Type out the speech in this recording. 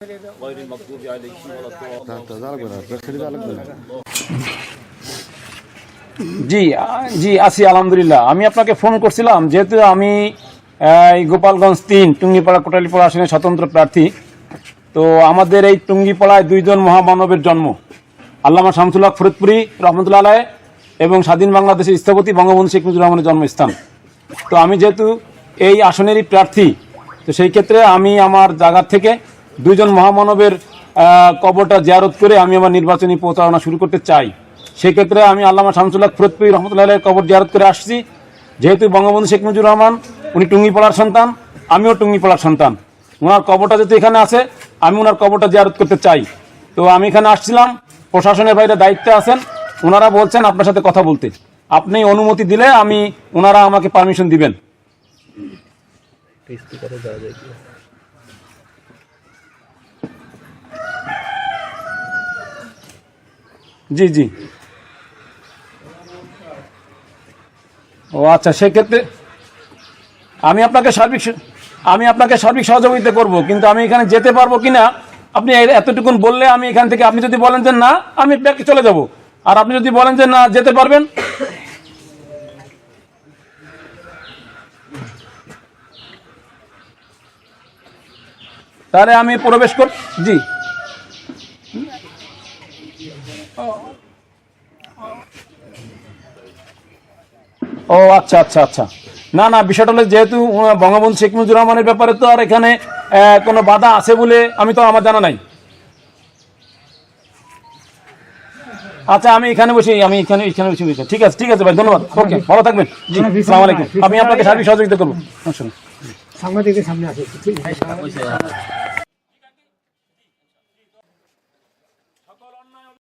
غير المغضوب عليهم ولا الضالين তা তো লাগবে না প্রেসারি লাগবে না জি আ- জি আছি আলহামদুলিল্লাহ আমি আপনাকে ফোন করছিলাম যেহেতু আমি আহ, এই গোপালগঞ্জ তিন টুঙ্গিপাড়া কোটালীপাড়া আসনের স্বতন্ত্র প্রার্থী তো আমাদের এই টুঙ্গিপাড়ায় দুইজন মহামানবের জন্ম আল্লামা শামসুল্লাহ ফরিদপুরি রহমতুল্লাহ আলাহ এবং স্বাধীন বাংলাদেশের স্থপতি বঙ্গবন্ধু শেখ মুজিবুর রহমানের জন্মস্থান তো আমি যেহেতু এই আসনেরই প্রার্থী তো সেই ক্ষেত্রে আমি আমার জায়গা থেকে দুইজন মহামানবের কবরটা জিয়ারত করে আমি আমার নির্বাচনী প্রচারণা শুরু করতে চাই। সেক্ষেত্রে আমি আল্লামা শামসুল্লাহ ফরিদপুরি রহমতুল্লাহ কবর জিয়ারত করে আসছি। যেহেতু বঙ্গবন্ধু শেখ মুজিবুর রহমান, উনি টুঙ্গিপাড়ার সন্তান, আমিও টুঙ্গিপাড়ার সন্তান। ওনার কবরটা যেহেতু এখানে আছে, আমি ওনার কবরটা জিয়ারত করতে চাই। তো আমি এখানে আসছিলাম, প্রশাসনের বাইরে দায়িত্বে আছেন ওনারা বলছেন আপনার সাথে কথা বলতে। আপনি অনুমতি দিলে আমি ওনারা আমাকে পারমিশন দিবেন। জি জি। ও আচ্ছা সেক্ষেত্রে আমি আপনাকে সার্বিক আমি আপনাকে সার্বিক সহযোগিতা করব, কিন্তু আমি এখানে যেতে পারব কিনা, আপনি এ- এতটুকুন বললে আমি এখান থেকে আপনি যদি বলেন যে না, আমি ব্যাকে চলে যাব। আর আপনি যদি বলেন যে না, যেতে পারবেন? তাহলে আমি প্রবেশ কর জি। ও আচ্ছা আচ্ছা আচ্ছা। না না বিষয়টা হলো যেহেতু বঙ্গবন্ধু শেখ মুজিবুর রহমানের ব্যাপারে তো আর এখানে আহ, কোনো বাধা আছে বলে আমি তো আমার জানা নাই। আচ্ছা আমি এখানে বসে আমি এখানে এখানে বসে বসে। ঠিক আছে ঠিক আছে ভাই ধন্যবাদ। ওকে ভালো থাকবেন। জি আসসালামু আলাইকুম। আমি আপনাকে সার্বিক সহযোগিতা করব। সাংবাদিকের সামনে আসে ঠিক আছে